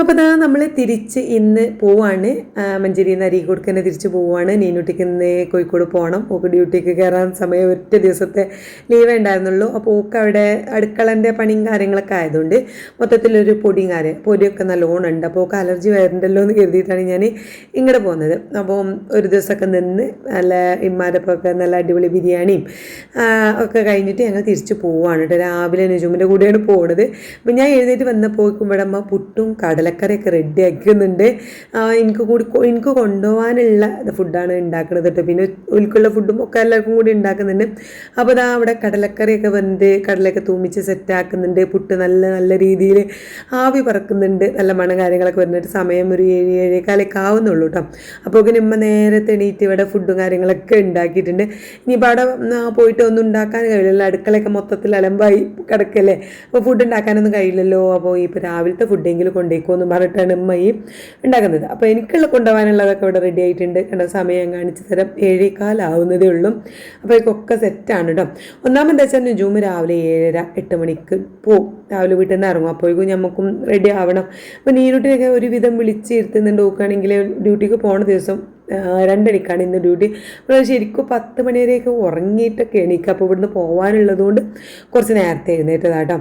അപ്പോൾ അതാ നമ്മൾ തിരിച്ച് ഇന്ന് പോവാണ്. മഞ്ചേരി നിന്ന് അരീക്കോടുക്ക് തന്നെ തിരിച്ച് പോവാണ്. നീനുട്ടിക്ക് ഇന്ന് കോഴിക്കോട് പോകണം ഓക്ക് ഡ്യൂട്ടിക്ക് കയറാൻ സമയം ഒറ്റ ദിവസത്തെ ലീവേ ഉണ്ടായിരുന്നുള്ളൂ. അപ്പോൾ ഓക്ക് അവിടെ അടുക്കളന്റെ പണിയും കാര്യങ്ങളൊക്കെ ആയതുകൊണ്ട് മൊത്തത്തിലൊരു പൊടിയും കാര്യം പൊടിയൊക്കെ നല്ലോണം ഉണ്ട്. അപ്പോൾ ഓക്ക് അലർജി വരുന്നുണ്ടല്ലോ എന്ന് കരുതിയിട്ടാണ് ഞാൻ ഇങ്ങോട്ട് പോകുന്നത് അപ്പോൾ ഒരു ദിവസമൊക്കെ നിന്ന് നല്ല ഇമ്മാരപ്പൊക്കെ നല്ല അടിപൊളി ബിരിയാണിയും ഒക്കെ കഴിഞ്ഞിട്ട് ഞങ്ങൾ തിരിച്ച് പോവാണ് കേട്ടോ. രാവിലെ നുജുമിന്റെ കൂടെയാണ് പോകുന്നത് അപ്പം ഞാൻ എഴുന്നേറ്റ് വന്നപ്പോൾ പുട്ടും കടലക്കറിയൊക്കെ റെഡി ആക്കുന്നുണ്ട് എനിക്ക് കൂടി എനിക്ക് കൊണ്ടുപോകാനുള്ള ഫുഡാണ് ഉണ്ടാക്കുന്നത് കേട്ടോ. പിന്നെ ഉൽക്കുള്ള ഫുഡും ഒക്കെ എല്ലാവർക്കും കൂടി ഉണ്ടാക്കുന്നുണ്ട്. അപ്പോൾ അതാ അവിടെ കടലക്കറിയൊക്കെ വെന്ത് കടലൊക്കെ തൂമിച്ച് സെറ്റ് ആക്കുന്നുണ്ട്. പുട്ട് നല്ല നല്ല രീതിയിൽ ആവി പറക്കുന്നുണ്ട്. നല്ല മണം കാര്യങ്ങളൊക്കെ വരുന്നുണ്ട് സമയം ഒരു ഏഴ് ഏഴേക്കാലൊക്കെ ആവുന്നുള്ളൂ കേട്ടോ. അപ്പോൾ ഒക്കെ നിമ്മ നേരത്തെ എണീറ്റ് ഇവിടെ ഫുഡും കാര്യങ്ങളൊക്കെ ഉണ്ടാക്കിയിട്ടുണ്ട്. ഇനിയിപ്പോൾ അവിടെ പോയിട്ട് ഒന്നും ഉണ്ടാക്കാൻ കഴിയില്ലല്ലോ. അടുക്കളയൊക്കെ മൊത്തത്തിൽ അലമ്പായി കിടക്കല്ലേ. അപ്പോൾ ഫുഡ് ഉണ്ടാക്കാനൊന്നും കഴിയില്ലല്ലോ. അപ്പോൾ ഇപ്പോൾ രാവിലത്തെ ഫുഡെങ്കിലും കൊണ്ടേക്കോ എന്ന് പറഞ്ഞിട്ടാണ് ഉമ്മ ഈ ഉണ്ടാക്കുന്നത്. അപ്പോൾ എനിക്കുള്ള കൊണ്ടുപോകാനുള്ളതൊക്കെ ഇവിടെ റെഡി ആയിട്ടുണ്ട്. കണ്ട സമയം കാണിച്ച് തരാം. ഏഴേക്കാലാവുന്നതേ ഉള്ളൂ. അപ്പോൾ ഇതൊക്കെ സെറ്റാണ് കേട്ടോ ഒന്നാമത് വെച്ചാൽ നുജൂമ് രാവിലെ ഏഴര എട്ട് മണിക്ക് പോവും. രാവിലെ വീട്ടിൽ നിന്ന് ഇറങ്ങും. അപ്പോഴേക്കും നമുക്കും റെഡി ആവണം. അപ്പോൾ നീരുട്ടിനൊക്കെ ഒരുവിധം വിളിച്ച് ഇരുത്തുന്നുണ്ട് നോക്കുകയാണെങ്കിൽ ഡ്യൂട്ടിക്ക് പോണ ദിവസം രണ്ടണിക്കാണ് ഇന്ന് ഡ്യൂട്ടി അപ്പോൾ ശരിക്കും പത്ത് മണി വരെയൊക്കെ ഉറങ്ങിയിട്ടൊക്കെ എണീക്കുക അപ്പോൾ ഇവിടുന്ന് പോകാനുള്ളതുകൊണ്ട് കുറച്ച് നേരത്തെ എഴുന്നേറ്റതാട്ടോ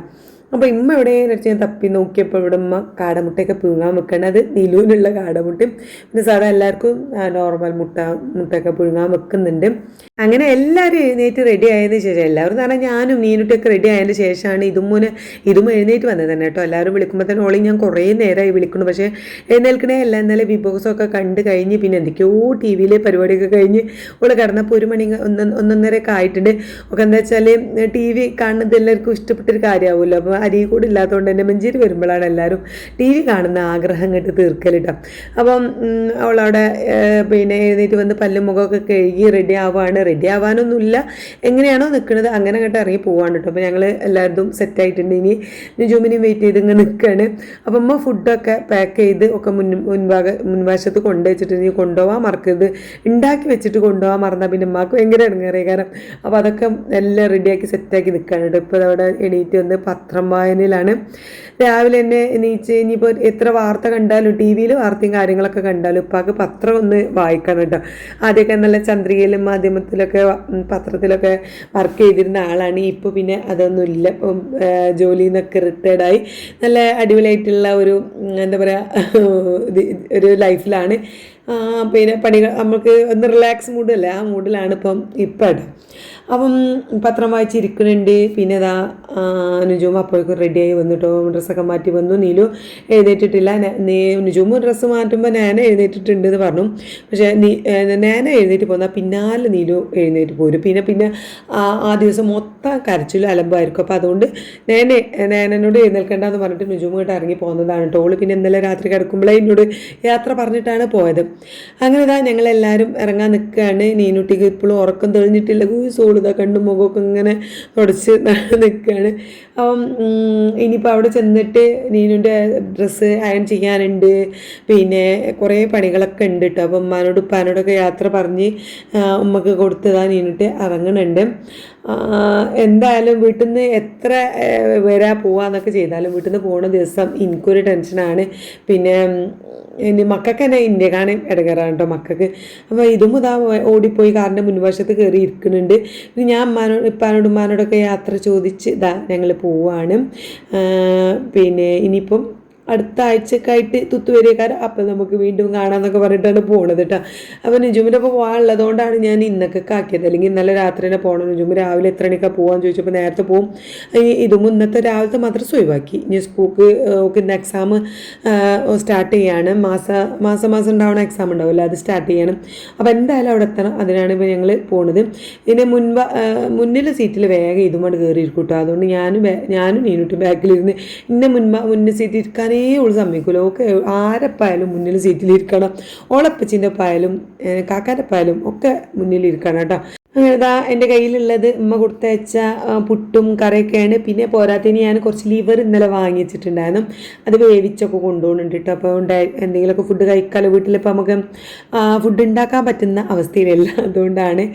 അപ്പോൾ ഇമ്മ എവിടെ ഞാൻ തപ്പി നോക്കിയപ്പോൾ ഇവിടെ ഉമ്മ കാടമുട്ടയൊക്കെ പുഴുങ്ങാൻ വെക്കണത് അത് നിലുവിനുള്ള കാടമുട്ടയും പിന്നെ സാധാ എല്ലാവർക്കും നോർമൽ മുട്ട മുട്ടയൊക്കെ പുഴുങ്ങാൻ വെക്കുന്നുണ്ട്. അങ്ങനെ എല്ലാവരും എഴുന്നേറ്റ് റെഡി ആയതിന് ശേഷം എല്ലാവരും തന്നെ ഞാനും നീനുട്ടിയൊക്കെ റെഡി ആയതിന് ശേഷമാണ് ഇതുമൂന്ന് ഇതും എഴുന്നേറ്റ് വന്നത് തന്നെ കേട്ടോ. എല്ലാവരും വിളിക്കുമ്പോൾ തന്നെ ഓളി ഞാൻ കുറേ നേരമായി വിളിക്കുന്നു. പക്ഷേ എഴുന്നേൽക്കണേ അല്ല ഇന്നലെ ബിഗ് ബോക്സൊക്കെ കണ്ട് കഴിഞ്ഞ് പിന്നെ എന്തൊക്കെയോ ടി വിയിലെ പരിപാടിയൊക്കെ കഴിഞ്ഞ് ഓൾ കിടന്നപ്പോൾ ഒരു മണി ഒന്ന് ഒന്നൊന്നരയൊക്കെ ആയിട്ടുണ്ട്. ഒക്കെ എന്താ വെച്ചാൽ ടി വി കാണുന്നത് എല്ലാവർക്കും ഇഷ്ടപ്പെട്ടൊരു കാര്യമാവുമല്ലോ അപ്പോൾ അരി കൂടി ഇല്ലാത്തതുകൊണ്ട് തന്നെ മഞ്ചേരി വരുമ്പോഴാണ് എല്ലാവരും ടി വി കാണുന്ന ആഗ്രഹം കേട്ട് തീർക്കലിട്ടോ. അപ്പം അവളവിടെ പിന്നെ എഴുന്നേറ്റ് വന്ന് പല്ലും മുഖമൊക്കെ കഴുകി റെഡി ആവുകയാണ് റെഡി ആവാനൊന്നുമില്ല. എങ്ങനെയാണോ നിൽക്കുന്നത് അങ്ങനെ കേട്ട് ഇറങ്ങി പോവാണ് കേട്ടോ. അപ്പോൾ ഞങ്ങൾ എല്ലാവരും സെറ്റായിട്ടുണ്ട് ഇനി ജൂമിനെയും വെയിറ്റ് ചെയ്ത് ഇങ്ങനെ നിൽക്കുകയാണ് അപ്പം അമ്മ ഫുഡൊക്കെ പാക്ക് ചെയ്ത് ഒക്കെ മുൻ മുൻഭാഗ മുൻവശത്ത് കൊണ്ടുവച്ചിട്ട് ഇനി കൊണ്ടുപോകാൻ മറക്കരുത്. ഉണ്ടാക്കി വെച്ചിട്ട് കൊണ്ടുപോകാൻ മറന്നാൽ പിന്നെ അമ്മയ്ക്ക് ഭയങ്കര ഇടങ്ങേറേ. കാരണം അപ്പോൾ അതൊക്കെ എല്ലാം റെഡിയാക്കി സെറ്റാക്കി നിൽക്കുകയാണ് കേട്ടോ. ഇപ്പോൾ അവിടെ എണീറ്റ് വന്ന് പത്രം വായനയിലാണ് രാവിലെ തന്നെ എണീച്ച് ഇനിയിപ്പോൾ എത്ര വാർത്ത കണ്ടാലും ടി വിയിൽ വാർത്തയും കാര്യങ്ങളൊക്കെ കണ്ടാലും ഉപ്പാക്ക് പത്രം ഒന്ന് വായിക്കണം കേട്ടോ. ആദ്യമൊക്കെ നല്ല ചന്ദ്രികയിലും മാധ്യമത്തിലൊക്കെ പത്രത്തിലൊക്കെ വർക്ക് ചെയ്തിരുന്ന ആളാണ്. ഇപ്പോൾ പിന്നെ അതൊന്നുമില്ല. ഇപ്പം ജോലിയിൽ നിന്നൊക്കെ റിട്ടയർഡായി നല്ല അടിപൊളിയായിട്ടുള്ള ഒരു എന്താ പറയുക ഒരു ലൈഫിലാണ്. പിന്നെ പണികൾ നമുക്ക് ഒന്ന് റിലാക്സ് മൂഡല്ലേ ആ മൂഡിലാണ് ഇപ്പം ഇപ്പം അപ്പം പത്രം വായിച്ചിരിക്കുന്നുണ്ട്. പിന്നെ ഇതാ അനുജവും അപ്പോഴേക്കും റെഡിയായി വന്നിട്ടോ ഡ്രസ്സൊക്കെ മാറ്റി വന്നു. നീലു എഴുന്നേറ്റിട്ടില്ല. നുജൂം ഡ്രസ്സ് മാറ്റുമ്പോൾ നാന എഴുന്നേറ്റിട്ടുണ്ട് എന്ന് പറഞ്ഞു. പക്ഷേ നീ നാന എഴുന്നേറ്റ് പോന്നാൽ പിന്നാലെ നീലു എഴുന്നേറ്റ് പോരും. പിന്നെ പിന്നെ ആ ദിവസം മൊത്തം കരച്ചിലും അലമ്പായിരിക്കും. അപ്പോൾ അതുകൊണ്ട് നേനെ നേനനോട് എഴുന്നേൽക്കേണ്ടെന്ന് പറഞ്ഞിട്ട് നുജൂം ഇറങ്ങി പോകുന്നതാണ് ഓൾ പിന്നെ ഇന്നലെ രാത്രി കിടക്കുമ്പോഴേ എന്നോട് യാത്ര പറഞ്ഞിട്ടാണ് പോയത്. അങ്ങനെ ഇതാ ഞങ്ങളെല്ലാവരും ഇറങ്ങാൻ നിൽക്കുകയാണ് നീനുട്ടിക്ക് ഇപ്പോഴും ഉറക്കം തെളിഞ്ഞിട്ടില്ല. സോളിതാ കണ്ണും മുഖമൊക്കെ ഇങ്ങനെ തുടച്ച് നിൽക്കുകയാണ് അപ്പം ഇനിയിപ്പോൾ അവിടെ ചെന്നിട്ട് നീനുന്റെ ഡ്രസ്സ് അയൺ ചെയ്യാനുണ്ട്. പിന്നെ കുറേ പണികളൊക്കെ ഉണ്ട് കേട്ടോ അപ്പം ഉമ്മാനോട് ഉപ്പാനോടൊക്കെ യാത്ര പറഞ്ഞ് ഉമ്മക്ക് കൊടുത്തതാ നീനുട്ട് ഇറങ്ങണുണ്ട്. ആ, എന്തായാലും വീട്ടിൽ നിന്ന് എത്ര വരാ പോവാന്നൊക്കെ ചെയ്താലും വീട്ടിൽ നിന്ന് പോകുന്ന ദിവസം എനിക്കൊരു ടെൻഷനാണ്. പിന്നെ എന്റെ മക്കൾക്ക് തന്നെ ഇന്ത്യ കാണാൻ ഇടങ്ങാറാണ് കേട്ടോ മക്കൾക്ക് അപ്പോൾ ഇതും ഇതാ ഓടിപ്പോയി കാറിന്റെ മുൻവശത്ത് കയറി ഇരിക്കുന്നുണ്ട്. ഞാൻ അമ്മാനോട് ഇപ്പാനോടും ഉമ്മാനോടൊക്കെ യാത്ര ചോദിച്ച് ഇതാ ഞങ്ങൾ പോവാണ്. പിന്നെ ഇനിയിപ്പം അടുത്ത ആഴ്ചക്കായിട്ട് തുത്തുവരിയക്കാരൻ അപ്പം നമുക്ക് വീണ്ടും കാണാമെന്നൊക്കെ പറഞ്ഞിട്ടാണ് പോണത് കേട്ടോ അപ്പോൾ നിജുമിന്റെ ഒപ്പം പോകാനുള്ളതുകൊണ്ടാണ് ഞാൻ ഇന്നൊക്കെ ആക്കിയത് അല്ലെങ്കിൽ ഇന്നലെ രാത്രി തന്നെ പോകണം നിജുമ് രാവിലെ എത്ര മണിക്കാണ് പോകാമെന്ന് ചോദിച്ചപ്പോൾ നേരത്തെ പോകും ഇതും ഇന്നത്തെ രാവിലത്തെ മദ്രസ ഒഴിവാക്കി. ഇനി സ്കൂൾക്ക് ഒക്കെ ഇന്ന് എക്സാം സ്റ്റാർട്ട് ചെയ്യാണ്. മാസ മാസം മാസം ഉണ്ടാവുന്ന എക്സാം ഉണ്ടാവില്ല അത് സ്റ്റാർട്ട് ചെയ്യണം. അപ്പോൾ എന്തായാലും അവിടെ എത്തണം. അതിനാണ് ഇപ്പോൾ ഞങ്ങൾ പോണത്. പിന്നെ മുൻപ് മുന്നിലെ സീറ്റിൽ വേഗം ഇതുകൊണ്ട് കയറിയിരിക്കും കേട്ടോ അതുകൊണ്ട് ഞാനും ഞാനും നീനുട്ടും ബാക്കിലിരുന്ന് ഇന്നെ മുൻപ് മുന്നിൽ സീറ്റിൽ ഇരിക്കാനേ ഓൾ സമ്മതിക്കില്ല ഓക്കെ ആരപ്പായാലും മുന്നിൽ സീറ്റിലിരിക്കണം. ഓളപ്പച്ചിന്റെ പായാലും കാക്കാന്റെ പായാലും ഒക്കെ മുന്നിലിരിക്കണം കേട്ടോ. അങ്ങനെ ഇതാ എന്റെ കയ്യിലുള്ളത് ഉമ്മ കൊടുത്തയച്ച പുട്ടും കറിയൊക്കെയാണ്. പിന്നെ പോരാത്തതിന് ഞാൻ കുറച്ച് ലിവർ ഇന്നലെ വാങ്ങി വെച്ചിട്ടുണ്ടായിരുന്നു അത് വേവിച്ചൊക്കെ കൊണ്ടുപോകുന്നുണ്ട് കേട്ടോ. അപ്പോൾ ഉണ്ടായി എന്തെങ്കിലുമൊക്കെ ഫുഡ് കഴിക്കാമല്ലോ വീട്ടിലിപ്പോൾ നമുക്ക് ഫുഡ് ഉണ്ടാക്കാൻ പറ്റുന്ന അവസ്ഥയിലല്ല. അതുകൊണ്ടാണ്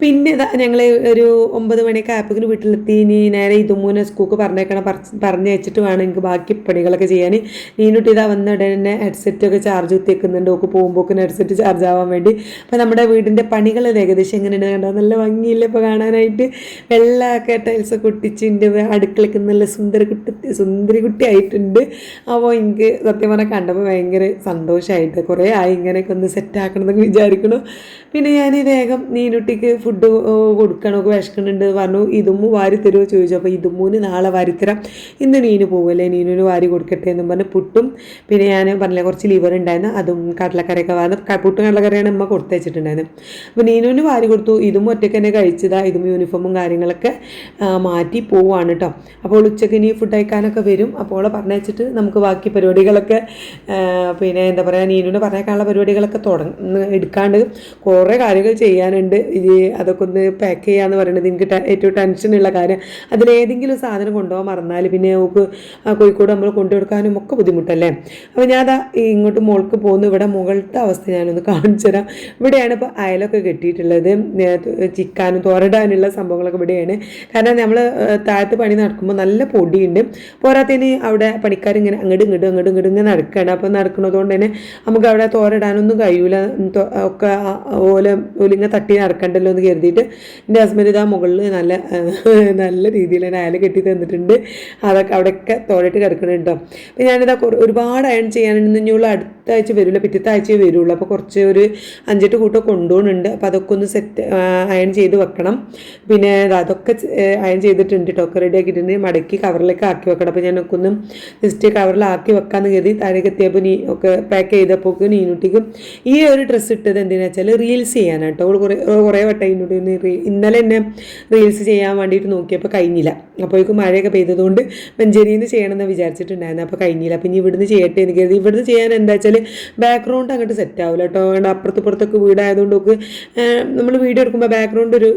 പിന്നെ ഞങ്ങൾ ഒരു ഒമ്പത് മണിയൊക്കെ ആയപ്പോഴേക്കും വീട്ടിലെത്തി. ഇനി നേരെ ഇതുമൂന്ന് സ്കൂക്ക് പറഞ്ഞേക്കണം പറഞ്ഞു വെച്ചിട്ട് വേണം എനിക്ക് ബാക്കി പണികളൊക്കെ ചെയ്യാൻ. നീനുട്ടി ഇതാ വന്ന ഉടനെ ഹെഡ്സെറ്റൊക്കെ ചാർജ് കുത്തിയേക്കുന്നുണ്ട് ഓക്ക് പോകുമ്പോക്കിന് ഹെഡ്സെറ്റ് ചാർജ് ആവാൻ വേണ്ടി. അപ്പോൾ നമ്മുടെ വീടിന്റെ പണികൾ ഏകദേശം എങ്ങനെയുണ്ട് കണ്ടോ? നല്ല ഭംഗിയില്ല ഇപ്പോൾ കാണാനായിട്ട്. വെള്ളമൊക്കെ ടൈൽസ് കുട്ടിച്ചിന്റെ അടുക്കളയ്ക്ക് നല്ല സുന്ദര കുട്ടി സുന്ദരി കുട്ടി ആയിട്ടുണ്ട്. അപ്പോൾ എനിക്ക് സത്യം പറഞ്ഞാൽ കണ്ടപ്പോൾ ഭയങ്കര സന്തോഷമായിട്ട് കുറേ ആയി ഇങ്ങനെയൊക്കെ ഒന്ന് സെറ്റ് വിചാരിക്കണം വിചാരിക്കണു പിന്നെ ഞാൻ വേഗം നീനുട്ടിക്ക് ഫുഡ് കൊടുക്കണമൊക്കെ വിശക്കുന്നുണ്ട് പറഞ്ഞു. ഇതുമ്മു വാരി തരുമോ ചോദിച്ചു. അപ്പോൾ ഇതുമ്മൂന് നാളെ വാരിത്തരാം ഇന്ന് നീന് പോവല്ലേ? നീനുവിന് വാരി കൊടുക്കട്ടെ എന്നും പറഞ്ഞ് പുട്ടും പിന്നെ ഞാൻ പറഞ്ഞില്ല കുറച്ച് ലിവർ ഉണ്ടായിരുന്നു. അതും കടലക്കറിയൊക്കെ വാർന്ന് പുട്ടും കടലക്കറിയാണ് അമ്മ കൊടുത്തു വെച്ചിട്ടുണ്ടായിരുന്നു. അപ്പോൾ നീനുവിന് വാരി കൊടുത്തു. ഇതും ഒറ്റയ്ക്ക് തന്നെ കഴിച്ചതാ. ഇതും യൂണിഫോമും കാര്യങ്ങളൊക്കെ മാറ്റി പോവാണ് കേട്ടോ അപ്പോൾ ഉച്ചയ്ക്ക് ഇനി ഫുഡ് അയക്കാനൊക്കെ വരും. അപ്പോൾ പറഞ്ഞയച്ചിട്ട് നമുക്ക് ബാക്കി പരിപാടികളൊക്കെ പിന്നെ എന്താ പറയുക നീനുവിന് പറഞ്ഞേക്കാനുള്ള പരിപാടികളൊക്കെ തുടങ്ങി എടുക്കാണ്ട് കുറേ കാര്യങ്ങൾ ചെയ്യാനുണ്ട്. ഈ അതൊക്കെ ഒന്ന് പാക്ക് ചെയ്യാന്ന് പറയുന്നത് എനിക്ക് ഏറ്റവും ഉള്ള കാര്യം. അതിലേതെങ്കിലും സാധനം കൊണ്ടുപോകാൻ മറന്നാൽ പിന്നെ നമുക്ക് കോഴിക്കോട് നമ്മൾ കൊണ്ടുകൊടുക്കാനും ഒക്കെ ബുദ്ധിമുട്ടല്ലേ? അപ്പോൾ ഞാൻ അതാ ഇങ്ങോട്ട് മുകൾക്ക് പോകുന്നു ഇവിടെ മുകളിലത്തെ അവസ്ഥ ഞാനൊന്ന് കാണിച്ചു തരാം. ഇവിടെയാണ് ഇപ്പോൾ അയലൊക്കെ കെട്ടിയിട്ടുള്ളത്. ചിക്കാനും തോരടാനുള്ള സംഭവങ്ങളൊക്കെ ഇവിടെയാണ്. കാരണം നമ്മൾ താഴത്ത് പണി നടക്കുമ്പോൾ നല്ല പൊടിയുണ്ട്. പോരാത്തതിന് അവിടെ പണിക്കാർ ഇങ്ങനെ അങ്ങോട്ടും ഇങ്ങോട്ടും അങ്ങോട്ടും ഇങ്ങോട്ടും ഇങ്ങനെ നടക്കുകയാണ് അപ്പോൾ നടക്കുന്നതുകൊണ്ട് തന്നെ നമുക്ക് അവിടെ തോരടാനൊന്നും കഴിയൂല. ഒക്കെ ഓല ഒലിങ്ങ തട്ടി നടക്കണ്ടല്ലോ എന്ന് കരുതിയിട്ട് എന്റെ ഹസ്ബൻഡ് ഇതാ മുകളിൽ നല്ല നല്ല രീതിയിൽ തന്നെ അയൽ കെട്ടി തന്നിട്ടുണ്ട്. അതൊക്കെ അവിടെയൊക്കെ തോളിട്ട് കിടക്കുന്നുണ്ട് കേട്ടോ. അപ്പം ഞാനിതാ ഒരുപാട് അയൺ ചെയ്യാനുണ്ടെന്ന് ഇനിയുള്ള അടുത്ത ആഴ്ച വരില്ല. പിറ്റത്തെ ആഴ്ച വരുള്ളൂ. അപ്പോൾ കുറച്ച് ഒരു അഞ്ചെട്ട് കൂട്ടം കൊണ്ടുപോകുന്നുണ്ട്. അപ്പോൾ അതൊക്കെ ഒന്ന് സെറ്റ് അയൺ ചെയ്ത് വെക്കണം. പിന്നെ അതൊക്കെ അയൺ ചെയ്തിട്ടുണ്ട് കേട്ടോ. ഒക്കെ റെഡി ആക്കിയിട്ടുണ്ട്. മടക്കി കവറിലേക്ക് ആക്കി വെക്കണം. അപ്പോൾ ഞാനൊക്കെ ഒന്ന് ജസ്റ്റ് കവറിലാക്കി വെക്കാമെന്ന് കരുതി താഴേക്ക് എത്തിയപ്പോൾ നീ ഒക്കെ പാക്ക് ചെയ്തപ്പോൾ നീനുട്ടിക്കും ഈ ഒരു ഡ്രസ്സ് ഇട്ടത് എന്തിനാ വെച്ചാൽ? റീൽസ് ചെയ്യാനാണ് കേട്ടോ അവൾ കുറേ കുറേ വട്ടം ഇതിനോട് ഇന്നലെ എന്നെ റീൽസ് ചെയ്യാൻ വേണ്ടിയിട്ട് നോക്കിയപ്പോൾ കഴിഞ്ഞില്ല. അപ്പോഴേക്കും മഴയൊക്കെ പെയ്തതുകൊണ്ട് മഞ്ചേരിയിൽ നിന്ന് ചെയ്യണമെന്ന് വിചാരിച്ചിട്ടുണ്ടായിരുന്നു. അപ്പോൾ കഴിഞ്ഞില്ല. അപ്പം ഇനി ഇവിടുന്ന് ചെയ്യട്ടെ എന്ന് ഇവിടുന്ന് ചെയ്യാൻ എന്താ വെച്ചാൽ ബാക്ക്ഗ്രൗണ്ട് അങ്ങോട്ട് സെറ്റ് ആവില്ല കേട്ടോ. അതുകൊണ്ട് അപ്പുറത്ത് പുറത്തൊക്കെ വീടായതുകൊണ്ട് ഒക്കെ നമ്മൾ വീഡിയോ എടുക്കുമ്പോൾ ബാക്ക്ഗ്രൗണ്ട് ഒരു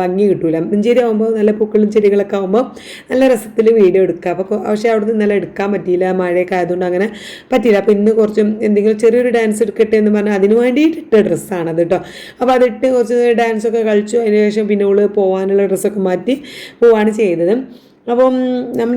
ഭംഗി കിട്ടൂല. മഞ്ചേരി ആകുമ്പോൾ നല്ല പൂക്കളും ചെടികളൊക്കെ ആകുമ്പോൾ നല്ല രസത്തിൽ വീഡിയോ എടുക്കുക അപ്പോൾ പക്ഷേ അവിടുന്ന് ഇന്നലെ എടുക്കാൻ പറ്റിയില്ല. മഴയൊക്കെ ആയതുകൊണ്ട് അങ്ങനെ പറ്റിയില്ല. അപ്പോൾ ഇന്ന് കുറച്ച് എന്തെങ്കിലും ചെറിയൊരു ഡാൻസ് എടുക്കട്ടെ എന്ന് പറഞ്ഞാൽ അതിന് വേണ്ടിയിട്ട് ഇട്ട ഡ്രസ്സാണത് കേട്ടോ. അപ്പോൾ അതിട്ട് കുറച്ച് ഡാൻസൊക്കെ കളിച്ചു. അതിന് ശേഷം പിന്നെ ഓൾ പോകാനുള്ള ഡ്രസ്സൊക്കെ മാറ്റി പോവാണ് ചെയ്തത്. അപ്പം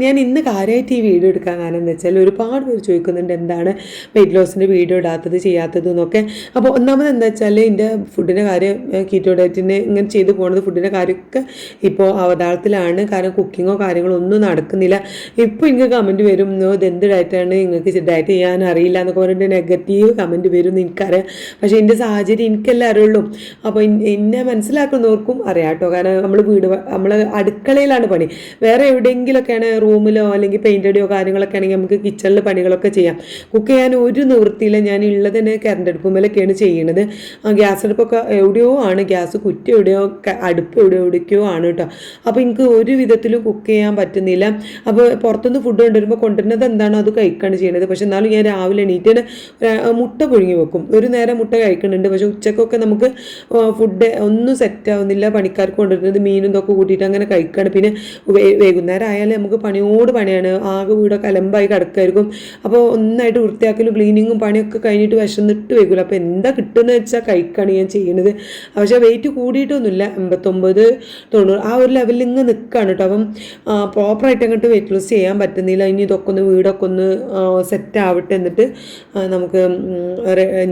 ഞാൻ ഇന്ന് കാര്യമായിട്ട് ഈ വീഡിയോ എടുക്കാൻ കാരണം എന്ന് വെച്ചാൽ ഒരുപാട് പേര് ചോദിക്കുന്നുണ്ട് എന്താണ് വെയിറ്റ് ലോസിന്റെ വീഡിയോ ഇടാത്തത് ചെയ്യാത്തത് എന്നൊക്കെ. അപ്പോൾ ഒന്നാമത് എന്താ വെച്ചാൽ എന്റെ ഫുഡിന്റെ കാര്യം കീറ്റോ ഡയറ്റിന് ഇങ്ങനെ ചെയ്തു പോകുന്നത് ഫുഡിന്റെ കാര്യമൊക്കെ ഇപ്പോൾ അവതാളത്തിലാണ്. കാരണം കുക്കിങ്ങോ കാര്യങ്ങളോ ഒന്നും നടക്കുന്നില്ല. ഇപ്പോൾ എനിക്ക് കമന്റ് വരും ഇത് എന്ത് ഡയറ്റാണ് നിങ്ങൾക്ക് ഡയറ്റ് ചെയ്യാൻ അറിയില്ല എന്നൊക്കെ പറഞ്ഞിട്ട് നെഗറ്റീവ് കമന്റ് വരും എന്ന് എനിക്കറിയാം. പക്ഷേ എന്റെ സാഹചര്യം എനിക്കെല്ലാം അറിയുള്ളൂ അപ്പോൾ എന്നെ മനസ്സിലാക്കുന്നവർക്കും അറിയാം കേട്ടോ. കാരണം നമ്മൾ വീട് നമ്മൾ അടുക്കളയിലാണ് പണി. വേറെ എവിടെയെങ്കിലൊക്കെയാണ് റൂമിലോ അല്ലെങ്കിൽ പെയിന്റ് കാര്യങ്ങളൊക്കെ ആണെങ്കിൽ നമുക്ക് കിച്ചണിൽ പണികളൊക്കെ ചെയ്യാം. കുക്ക് ചെയ്യാൻ ഒരു നിവൃത്തിയില്ല. ഞാൻ ഉള്ളത് തന്നെ കറണ്ട് അടുപ്പുമേലൊക്കെയാണ് ചെയ്യണത് ഗ്യാസ് അടുപ്പൊക്കെ എവിടെയോ ആണ്. ഗ്യാസ് കുറ്റി എവിടെയോ അടുപ്പ് എവിടെയോ എവിടേക്കോ ആണ് കേട്ടോ. അപ്പോൾ എനിക്ക് ഒരു വിധത്തിലും കുക്ക് ചെയ്യാൻ പറ്റുന്നില്ല. അപ്പോൾ പുറത്തുനിന്ന് ഫുഡ് കൊണ്ടുവരുമ്പോൾ കൊണ്ടുവരുന്നത് എന്താണോ അത് കഴിക്കുകയാണ് ചെയ്യുന്നത് പക്ഷെ എന്നാലും ഞാൻ രാവിലെ എണീറ്റിന് മുട്ട പുഴുങ്ങി വെക്കും. ഒരു നേരം മുട്ട കഴിക്കുന്നുണ്ട്. പക്ഷെ ഉച്ചക്കൊക്കെ നമുക്ക് ഫുഡ് ഒന്നും സെറ്റ് ആവുന്നില്ല. പണിക്കാർക്ക് കൊണ്ടുവരുന്നത് മീനും ഇതൊക്കെ കൂട്ടിയിട്ട് അങ്ങനെ കഴിക്കുകയാണ് പിന്നെ വൈകുന്നേരം ആയാലും നമുക്ക് പണിയോട് പണിയാണ്. ആകെ വീടൊക്കെ അലമ്പായി കിടക്കായിരിക്കും. അപ്പോൾ ഒന്നായിട്ട് വൃത്തിയാക്കലും ക്ലീനിങ്ങും പണിയൊക്കെ കഴിഞ്ഞിട്ട് വിശന്നിട്ട് വൈകില്ല അപ്പോൾ എന്താ കിട്ടുന്നത് വെച്ചാൽ കഴിക്കുകയാണ് ഞാൻ ചെയ്യുന്നത് പക്ഷേ വെയിറ്റ് കൂടിയിട്ടൊന്നുമില്ല. എൺപത്തൊമ്പത് തൊണ്ണൂറ് ആ ഒരു ലെവലിൽ ഇങ്ങ് നിൽക്കുകയാണ് കേട്ടോ. അപ്പം പ്രോപ്പറായിട്ട് അങ്ങോട്ട് വെയിറ്റ് ലോസ് ചെയ്യാൻ പറ്റുന്നില്ല. ഇനി ഇതൊക്കെ ഒന്ന് വീടൊക്കെ ഒന്ന് സെറ്റ് ആവട്ടെ എന്നിട്ട് നമുക്ക്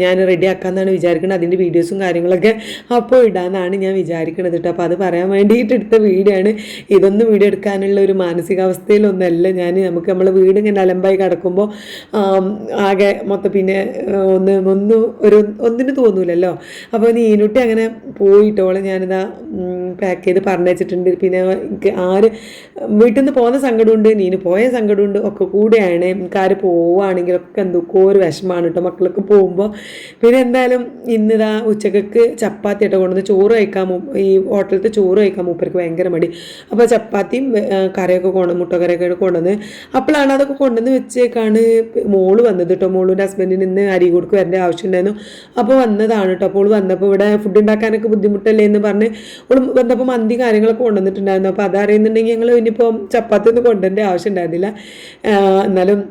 ഞാൻ റെഡി ആക്കാമെന്നാണ് വിചാരിക്കുന്നത്. അതിന്റെ വീഡിയോസും കാര്യങ്ങളൊക്കെ അപ്പോൾ ഇടാമെന്നാണ് ഞാൻ വിചാരിക്കുന്നത് കേട്ടോ. അപ്പോൾ അത് പറയാൻ വേണ്ടിയിട്ട് എടുത്ത വീഡിയോ ആണ്. ഇതൊന്ന് വീഡിയോ എടുക്കാനുള്ള ഒരു മാനസികാവസ്ഥയിലൊന്നല്ല. ഞാൻ നമുക്ക് നമ്മൾ വീട് ഇങ്ങനെ അലമ്പായി കിടക്കുമ്പോൾ ആകെ മൊത്തം പിന്നെ ഒന്ന് ഒന്ന് ഒരു ഒന്നിന് തോന്നൂലല്ലോ. അപ്പോൾ നീ നീനുട്ടി അങ്ങനെ പോയിട്ടോളെ ഞാനിതാ പാക്ക് ചെയ്ത് വെച്ചിട്ടുണ്ട്. പിന്നെ ആര് വീട്ടിൽ നിന്ന് പോകുന്ന സങ്കടമുണ്ട് നീന് പോയ സങ്കടമുണ്ട് ഒക്കെ കൂടെയാണ്. എനിക്ക് ആര് പോവുകയാണെങ്കിലൊക്കെ എന്തൊക്കെ ഒരു വിഷമമാണ് കേട്ടോ മക്കളൊക്കെ പോകുമ്പോൾ പിന്നെ എന്തായാലും ഇന്നിതാ ഉച്ചക്കൊക്കെ ചപ്പാത്തി ആയിട്ട് കൊണ്ടുവന്ന്. ചോറ് കഴിക്കാൻ ഈ ഹോട്ടലത്തെ ചോറ് കഴിക്കാൻ മൂപ്പർക്ക് ഭയങ്കര മടി. അപ്പോൾ ചപ്പാത്തിയും കറിയൊക്കെ കൊണ്ട് മുട്ടക്കറിയൊക്കെ കൊണ്ടുവന്ന് അപ്പോഴാണ് അതൊക്കെ കൊണ്ടുവന്ന് വെച്ചേക്കാണ് മോൾ വന്നത് കേട്ടോ മോളിന്റെ ഹസ്ബൻഡിന് ഇന്ന് അരി കൊടുക്കുക വരേണ്ട ആവശ്യമുണ്ടായിരുന്നു. അപ്പോൾ വന്നതാണ് കേട്ടോ അപ്പോൾ വന്നപ്പോൾ ഇവിടെ ഫുഡ് ഉണ്ടാക്കാനൊക്കെ ബുദ്ധിമുട്ടല്ലേ എന്ന് പറഞ്ഞ് ഓൾ വന്നപ്പോൾ മന്തി കാര്യങ്ങളൊക്കെ കൊണ്ടുവന്നിട്ടുണ്ടായിരുന്നു. അപ്പോൾ അതറിയുന്നുണ്ടെങ്കിൽ ഞങ്ങൾ ഇനിയിപ്പോൾ ചപ്പാത്തി ഒന്നും കൊണ്ടുവരേണ്ട ആവശ്യം ഉണ്ടായിരുന്നില്ല. എന്നാലും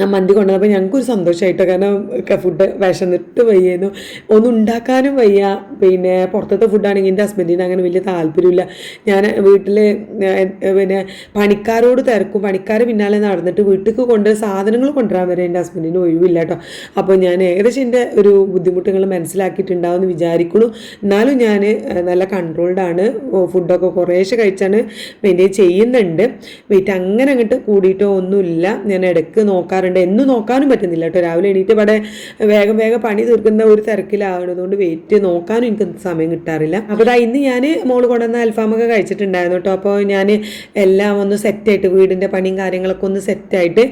ആ മന്തി കൊണ്ടുവന്നപ്പോൾ ഞങ്ങൾക്കൊരു സന്തോഷമായിട്ടോ കാരണം ഫുഡ് വിശന്നിട്ട് വയ്യായിരുന്നു ഒന്നും ഉണ്ടാക്കാനും വയ്യ. പിന്നെ പുറത്തത്തെ ഫുഡാണെങ്കിൽ എന്റെ ഹസ്ബൻഡിന് അങ്ങനെ വലിയ താല്പര്യമില്ല. ഞാൻ വീട്ടിൽ പിന്നെ പണിക്കാരോട് തിരക്കും. പണിക്കാർ പിന്നാലെ നടന്നിട്ട് വീട്ടിലേക്ക് കൊണ്ട് സാധനങ്ങൾ കൊണ്ടുവരാൻ വരെ എന്റെ ഹസ്ബൻഡിന് ഒഴിവില്ല കേട്ടോ അപ്പോൾ ഞാൻ ഏകദേശം എന്റെ ഒരു ബുദ്ധിമുട്ടുകൾ മനസ്സിലാക്കിയിട്ടുണ്ടാവുമെന്ന് വിചാരിക്കുന്നു. എന്നാലും ഞാൻ നല്ല കൺട്രോൾഡാണ് ഫുഡൊക്കെ കുറേശ്ശെ കഴിച്ചാണ് മെയിന്റെയിൻ ചെയ്യുന്നുണ്ട്. വെയിറ്റ് അങ്ങനെ അങ്ങോട്ട് കൂടിയിട്ടോ ഒന്നുമില്ല. ഞാൻ ഇടയ്ക്ക് നോക്കാറുണ്ട്. എന്നും നോക്കാനും പറ്റുന്നില്ല കേട്ടോ. രാവിലെ എണീറ്റ് ഇവിടെ വേഗം വേഗം പണി തീർക്കുന്ന ഒരു തിരക്കിലാവുന്നതുകൊണ്ട് വെയിറ്റ് നോക്കാനും എനിക്ക് സമയം കിട്ടാറില്ല. അപ്പോൾ ഇതാ ഇന്ന് ഞാൻ മോൾ കൊണ്ടുവന്ന അൽഫാമൊക്കെ കഴിച്ചിട്ടുണ്ടായിരുന്നു കേട്ടോ. അപ്പോൾ ഞാൻ എല്ലാം ഒന്ന് സെറ്റായിട്ട് വീടിന്റെ പണിയും കാര്യങ്ങളൊക്കെ ഒന്ന് സെറ്റായിട്ട്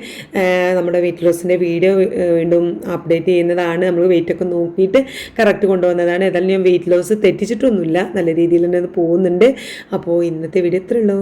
നമ്മുടെ വെയിറ്റ് ലോസിന്റെ വീഡിയോ വീണ്ടും അപ്ഡേറ്റ് ചെയ്യുന്നതാണ്. നമ്മൾ വെയിറ്റ് ഒക്കെ നോക്കിയിട്ട് കറക്റ്റ് കൊണ്ടുവന്നതാണ്. ഏതായാലും ഞാൻ വെയിറ്റ് ലോസ് തെറ്റിച്ചിട്ടൊന്നുമില്ല. നല്ല രീതിയിൽ തന്നെ അത് പോകുന്നുണ്ട്. അപ്പോൾ ഇന്നത്തെ വീഡിയോ ഇത്രയുള്ളൂ